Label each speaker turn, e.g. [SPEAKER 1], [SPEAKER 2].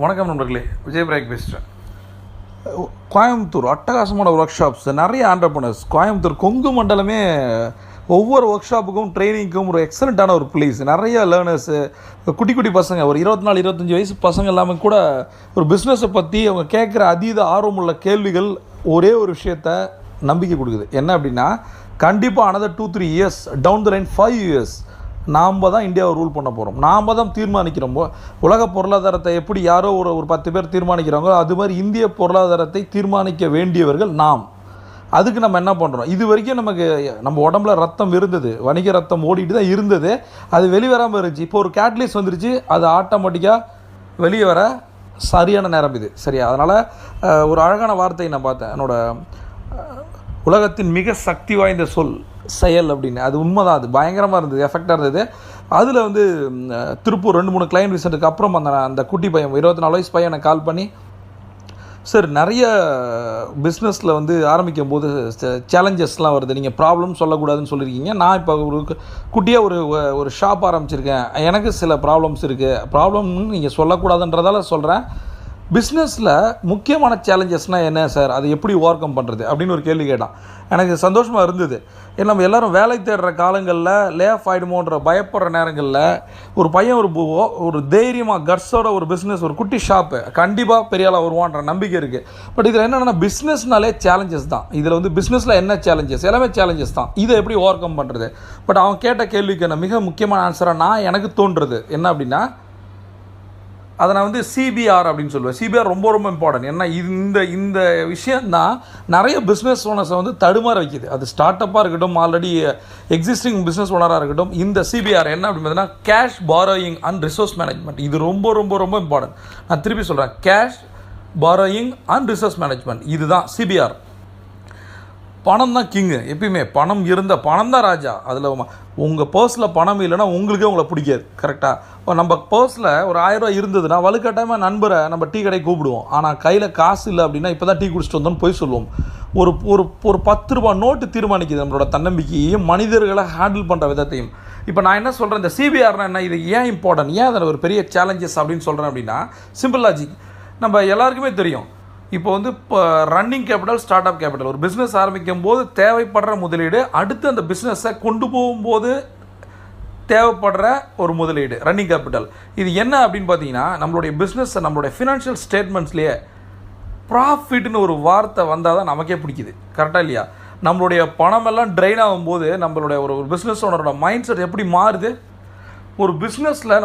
[SPEAKER 1] வணக்கம் நண்பர்களே விஜய் பிரேக் பேசுகிறேன்
[SPEAKER 2] கோயம்புத்தூர் அட்டகாசமான ஒர்க் ஷாப்ஸ் நிறைய ஆண்டர்பனர்ஸ் கோயம்புத்தூர் கொங்கு மண்டலமே ஒவ்வொரு ஒர்க் ஷாப்புக்கும் ட்ரைனிங்க்கும் ஒரு எக்ஸலண்ட்டான ஒரு பிளேஸ் நிறைய லேர்னர்ஸு குட்டி குட்டி பசங்க ஒரு இருபத்தி நாலு இருபத்தஞ்சி வயசு பசங்க எல்லாமே கூட ஒரு பிஸ்னஸை பற்றி அவங்க கேட்குற அதீத ஆர்வமுள்ள கேள்விகள் ஒரே ஒரு விஷயத்த நம்பிக்கை கொடுக்குது. என்ன அப்படின்னா கண்டிப்பாக another two three years down the line five years நாம் தான் இந்தியாவை ரூல் பண்ண போகிறோம் நாம் தான் தீர்மானிக்கிறோம். உலக பொருளாதாரத்தை எப்படி யாரோ ஒரு ஒரு பத்து பேர் தீர்மானிக்கிறாங்களோ அது மாதிரி இந்திய பொருளாதாரத்தை தீர்மானிக்க வேண்டியவர்கள் நாம். அதுக்கு நம்ம என்ன பண்ணுறோம் இது வரைக்கும் நமக்கு நம்ம உடம்புல ரத்தம் இருந்தது. வணிக ரத்தம் ஓடிட்டு தான் இருந்தது. அது வெளிவராமல் இருந்துச்சு. இப்போ ஒரு கேட்லிஸ் வந்துருச்சு. அது ஆட்டோமேட்டிக்காக வெளியே வர சரியான நேரம் இது. சரியா? அதனால் ஒரு அழகான வார்த்தையை நான் பார்த்தேன். என்னோட உலகத்தின் மிக சக்தி வாய்ந்த சொல் செயல் அப்படின்னு. அது உண்மைதான். அது பயங்கரமாக இருந்தது எஃபெக்டாக இருந்தது. அதில் வந்து திருப்பூர் ரெண்டு மூணு கிளைண்ட் விசிட்டுக்கு அப்புறம் அந்த அந்த குட்டி பையன் இருபத்தி நாலு வயசு பையனை கால் பண்ணி சார் நிறைய பிஸ்னஸில் வந்து ஆரம்பிக்கும் போது சேலஞ்சஸ்லாம் வருது. நீங்கள் ப்ராப்ளம் சொல்லக்கூடாதுன்னு சொல்லியிருக்கீங்க. நான் இப்போ ஒரு குட்டியாக ஒரு ஒரு ஷாப் ஆரம்பிச்சிருக்கேன். எனக்கு சில ப்ராப்ளம்ஸ் இருக்குது ப்ராப்ளம்னு நீங்கள் சொல்லக்கூடாதுன்றதால சொல்கிறேன் பிஸ்னஸில் முக்கியமான சேலஞ்சஸ்னால் என்ன சார் அதை எப்படி ஓவர் கம் பண்ணுறது அப்படின்னு ஒரு கேள்வி கேட்டான். எனக்கு சந்தோஷமாக இருந்தது. ஏன்னா நம்ம எல்லாரும் வேலை தேடுற காலங்களில் லே ஆஃப் ஆகிடுமோன்ற பயப்படுற நேரங்களில் ஒரு பையன் ஒரு ஒரு தைரியமாக கட்ஸோட ஒரு பிஸ்னஸ் ஒரு குட்டி ஷாப்பு கண்டிப்பாக பெரிய ஆளாக வருவான்ற நம்பிக்கை இருக்குது பட் இதில் என்னென்னா பிஸ்னஸ்னாலே சேலஞ்சஸ் தான். இதில் வந்து பிஸ்னஸில் என்ன சேலஞ்சஸ் எல்லாமே சேலஞ்சஸ் தான். இதை எப்படி ஓவர் கம் பண்ணுறது பட் அவன் கேட்ட கேள்விக்கு என்ன மிக முக்கியமான ஆன்சராக நான் எனக்கு தோன்றுறது. என்ன அப்படின்னா அதை நான் வந்து சிபிஆர் அப்படின்னு சொல்லுவேன். சிபிஆர் ரொம்ப ரொம்ப இம்பார்ட்டன்ட் ஏன்னா இந்த இந்த விஷயந்தான் நிறைய பிஸ்னஸ் ஓனர்ஸை வந்து தடுமாற வைக்குது. அது ஸ்டார்ட் அப்பாக இருக்கட்டும் ஆல்ரெடி எக்ஸிஸ்டிங் பிஸ்னஸ் ஓனராக இருக்கட்டும் இந்த சிபிஆர் என்ன அப்படின்னு பார்த்தீங்கன்னா cash borrowing and resource management இது ரொம்ப ரொம்ப ரொம்ப இம்பார்ட்டன்ட் நான் திருப்பி சொல்கிறேன் cash borrowing and resource management இதுதான் சிபிஆர் பணம் தான் கிங்கு எப்பயுமே பணம் இருந்த பணம் தான் ராஜா. அதில் உங்கள் பர்ஸில் பணம் இல்லைன்னா உங்களுக்கே உங்களை பிடிக்காது. கரெக்டாக நம்ம பர்ஸில் ஒரு ஆயிரரூவா இருந்ததுன்னா வலுக்கட்டாயமாக நண்பரை நம்ம டீ கடை கூப்பிடுவோம். ஆனால் கையில் காசு இல்லை அப்படின்னா இப்போ தான் டீ குடிச்சிட்டு வந்தோம்னு போய் சொல்லுவோம். ஒரு ஒரு ஒரு பத்து ரூபா நோட்டு தீர்மானிக்குது நம்மளோட தன்னம்பிக்கையையும் மனிதர்களை ஹேண்டில் பண்ணுற விதத்தையும். இப்போ நான் என்ன சொல்கிறேன் இந்த சிபிஆர்னா என்ன? இது ஏன் இம்பார்ட்டன்ட் ஏன் அதில் ஒரு பெரிய சேலஞ்சஸ் அப்படின்னு சொல்கிறேன் அப்படின்னா சிம்பிள் லாஜிக் நம்ம எல்லாருக்குமே தெரியும். இப்போ வந்து இப்போ running capital start up capital ஒரு பிஸ்னஸ் ஆரம்பிக்கும் போது தேவைப்படுற முதலீடு அடுத்து அந்த பிஸ்னஸை கொண்டு போகும்போது தேவைப்படுற ஒரு முதலீடு ரன்னிங் கேபிட்டல் இது என்ன அப்படின்னு பார்த்தீங்கன்னா நம்மளுடைய பிஸ்னஸ் நம்மளுடைய ஃபினான்ஷியல் ஸ்டேட்மெண்ட்ஸ்லேயே ப்ராஃபிட்னு ஒரு வார்த்தை வந்தால் தான் நமக்கே பிடிக்குது. கரெக்டாக இல்லையா? நம்மளுடைய பணமெல்லாம் ட்ரெயின் ஆகும்போது நம்மளுடைய ஒரு பிஸ்னஸ் ஓனரோட மைண்ட் செட் எப்படி மாறுது? ஒரு பிஸ்னஸில் நம்ம